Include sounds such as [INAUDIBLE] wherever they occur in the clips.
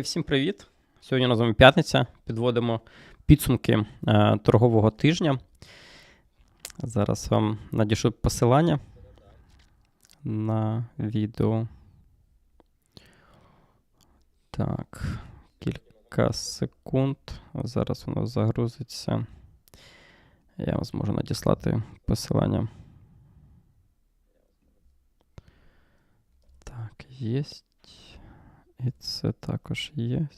Всім привіт! Сьогодні у нас з п'ятниця. Підводимо підсумки е, торгового тижня. Зараз вам надішлю посилання на відео. Так, кілька секунд. Зараз воно загрузиться. Я вам зможу надіслати посилання. Так, єсть. І це також є.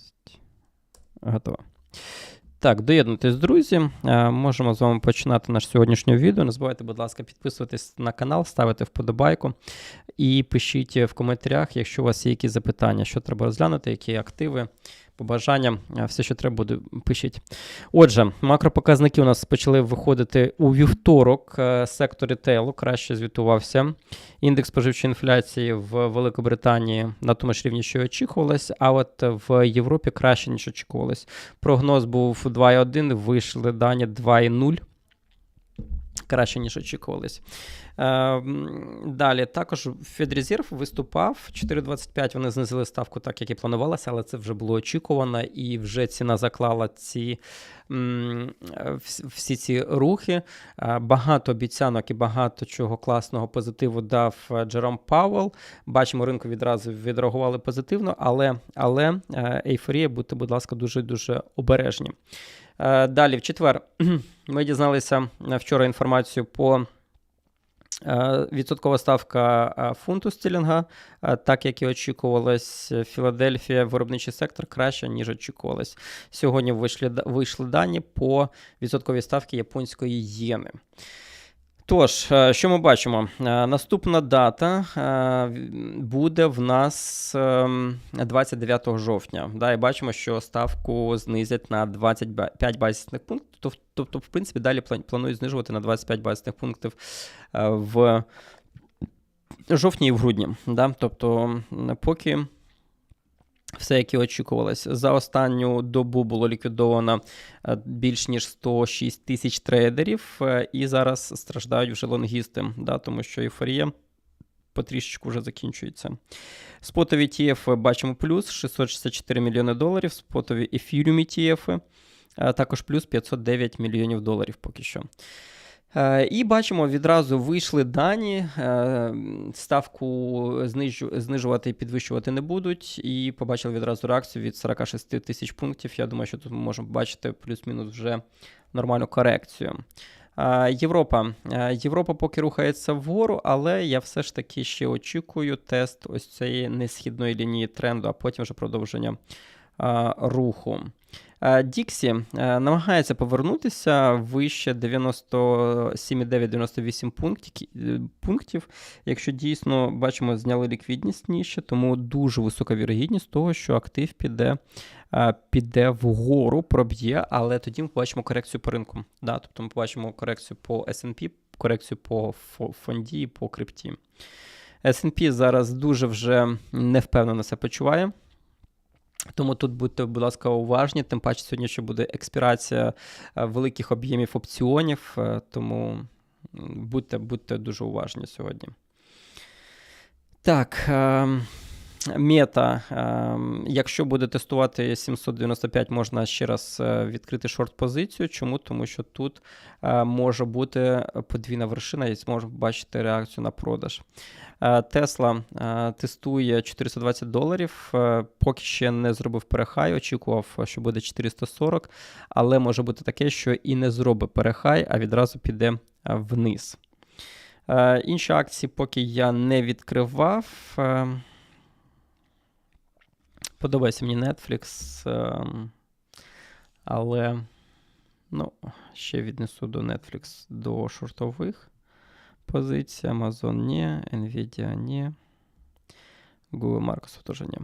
Готово. Так, доєднуйтесь, друзі. Е, Можемо з вами починати наше сьогоднішнє відео. Не забувайте, будь ласка, підписуватись на канал, ставити вподобайку і пишіть в коментарях, якщо у вас є якісь запитання, що треба розглянути, які активи, побажання, е, все, що треба буде, пишіть. Отже, макропоказники у нас почали виходити у вівторок. Е, Сектор рітейлу краще звітувався. Індекс споживчої інфляції в Великобританії на тому ж рівні, що й очікувалось, а от в Європі краще, ніж очікувалось. Прогноз був 2,1, вийшли дані 2,0. Краще, ніж очікувалось. Е, м, далі також Федрезерв виступав 4,25. Вони знизили ставку так, як і планувалося, але це вже було очікувано, і вже ціна заклала ці всі ці рухи. Е, Багато обіцянок і багато чого класного позитиву дав е, Джером Пауелл. Бачимо, ринку відразу відреагували позитивно, але, але е, ейфорія, будьте, будь ласка, дуже дуже обережні. Далі, в четвер, [CLEARS THROAT] ми дізналися вчора інформацію по відсоткова ставка е, фунту стілінга, е, так як і очікувалось, е, Філадельфія, виробничий сектор краще, ніж очікувалось. Сьогодні вийшли, вийшли дані по відсотковій ставці японської єни. Тож, е, що ми бачимо? Е, Наступна дата е, буде в нас ем, 29 жовтня. Да, і бачимо, що ставку знизять на 25 базисних пунктів. Тобто, в принципі, далі планують знижувати на 25 базисних пунктів в жовтні і в грудні. Да? Тобто, поки все, як і очікувалось. За останню добу було ліквідовано е, більш ніж 106 тисяч трейдерів, е, і зараз страждають вже лонгісти, да, тому що ейфорія потрішечку вже закінчується. Спотові ETF бачимо плюс 664 мільйони доларів, спотові Ethereum ETF е, також плюс 509 мільйонів доларів поки що. Е, І бачимо, відразу вийшли дані, е, ставку знижувати і підвищувати не будуть. І побачили відразу реакцію від 46 тисяч пунктів. Я думаю, що тут ми можемо бачити плюс-мінус вже нормальну корекцію. Е, Європа. Європа поки рухається вгору, але я все ж таки ще очікую тест ось цієї несхідної лінії тренду, а потім вже продовження руху. Е, Діксі е, намагається повернутися вище 97,9-98 пунктів, е, пунктів. Якщо дійсно бачимо, зняли ліквідність нижче, тому дуже висока вірогідність того, що актив піде, піде вгору, проб'є, але тоді ми побачимо корекцію по ринку. Да? Тобто ми побачимо корекцію по SP, корекцію по фонді і по крипті. S&P зараз дуже вже невпевнено себе почуває. Тому тут будьте, будь ласка, уважні, тим паче сьогодні ще буде експірація е, великих об'ємів опціонів, е, тому будьте, будьте дуже уважні сьогодні. Так. Мета. ем, Якщо буде тестувати 795, можна ще раз е, відкрити шорт-позицію. Чому? Тому що тут е, може бути подвійна вершина і зможемо бачити реакцію на продаж. Е, Тесла е, тестує 420 доларів, е, поки ще не зробив перехай, очікував, що буде 440, але може бути таке, що і не зробить перехай, а відразу піде е, вниз. Е, Інші акції, поки я не відкривав. Подобається мені Netflix, ем, але ну, ще віднесу до Netflix до шортових позицій. Amazon ні, Nvidia ні. Google Marcos теж ні.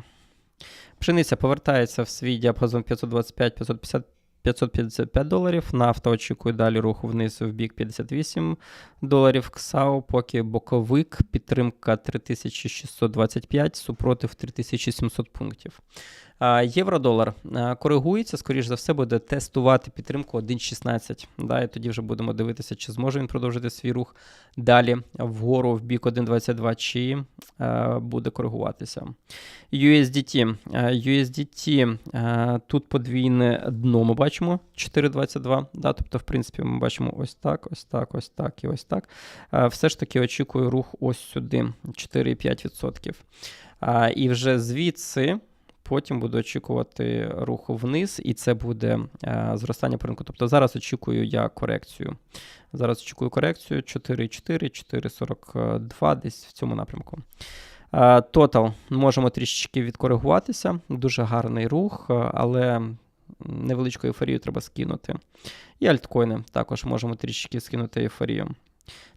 Пшениця повертається в свій діапазон 525-550 555 доларів. Нафта очікує далі руху вниз в бік 58 доларів. КСАУ, поки боковик, підтримка 3625, супротив 3700 пунктів. Євро-долар коригується, скоріш за все, буде тестувати підтримку 1.16. Да, і тоді вже будемо дивитися, чи зможе він продовжити свій рух далі вгору в бік 1.22, чи буде коригуватися. USDT. USDT тут подвійне дно ми бачимо 4.22. Да, тобто, в принципі, ми бачимо ось так, ось так, ось так і ось так. Все ж таки очікую рух ось сюди 4,5%. А, І вже звідси. Потім буду очікувати руху вниз, і це буде а, зростання по ринку. Тобто зараз очікую я корекцію. Зараз очікую корекцію 4,4, 4,42 десь в цьому напрямку. Тотал можемо трішечки відкоригуватися. Дуже гарний рух, але невеличку ейфорію треба скинути. І альткоїни також можемо трішечки скинути ейфорію.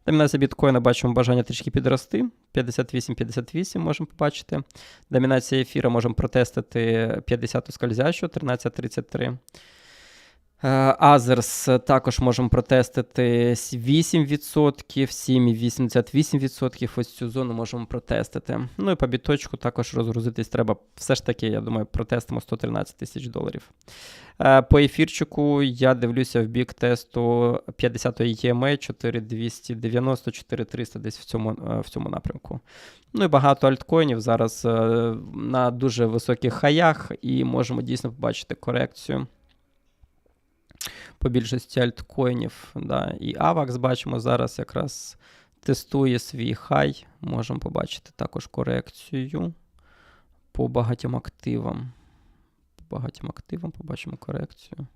Домінація біткоїна бачимо бажання трішки підрости. 58-58 можемо побачити. Домінація ефіра можемо протестити 50 скользящу, 13.33. Азерс також можемо протестити 8%, 7,88%. Ось цю зону можемо протестити. Ну і по біточку також розгрузитись треба. Все ж таки, я думаю, протестимо 113 тисяч доларів. По ефірчику я дивлюся в бік тесту 50-ї EMA 4290, 4300 десь в цьому, в цьому напрямку. Ну і багато альткоїнів зараз на дуже високих хаях, і можемо дійсно побачити корекцію по більшості альткоїнів. Да. І AVAX бачимо зараз якраз тестує свій хай. Можемо побачити також корекцію по багатьом активам. По багатьом активам побачимо корекцію.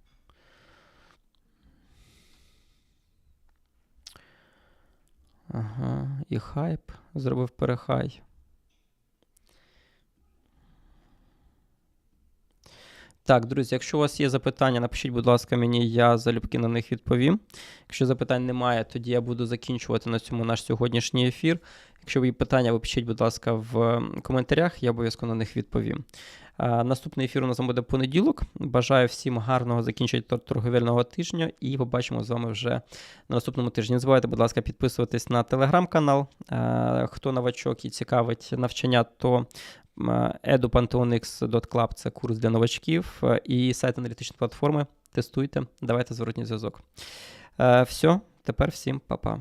Ага, і хайп зробив перехай. Так, друзі, якщо у вас є запитання, напишіть, будь ласка, мені, я залюбки на них відповім. Якщо запитань немає, тоді я буду закінчувати на цьому наш сьогоднішній ефір. Якщо є питання, ви пишіть, будь ласка, в коментарях, я обов'язково на них відповім. Наступний ефір у нас буде понеділок. Бажаю всім гарного закінчення торговельного тижня і побачимо з вами вже на наступному тижні. Не забувайте, будь ласка, підписуватись на телеграм-канал. Хто новачок і цікавить навчання, то edupanteonx.club – це курс для новачків і сайт аналітичної платформи. Тестуйте, давайте зворотній зв'язок. Все, тепер всім па-па.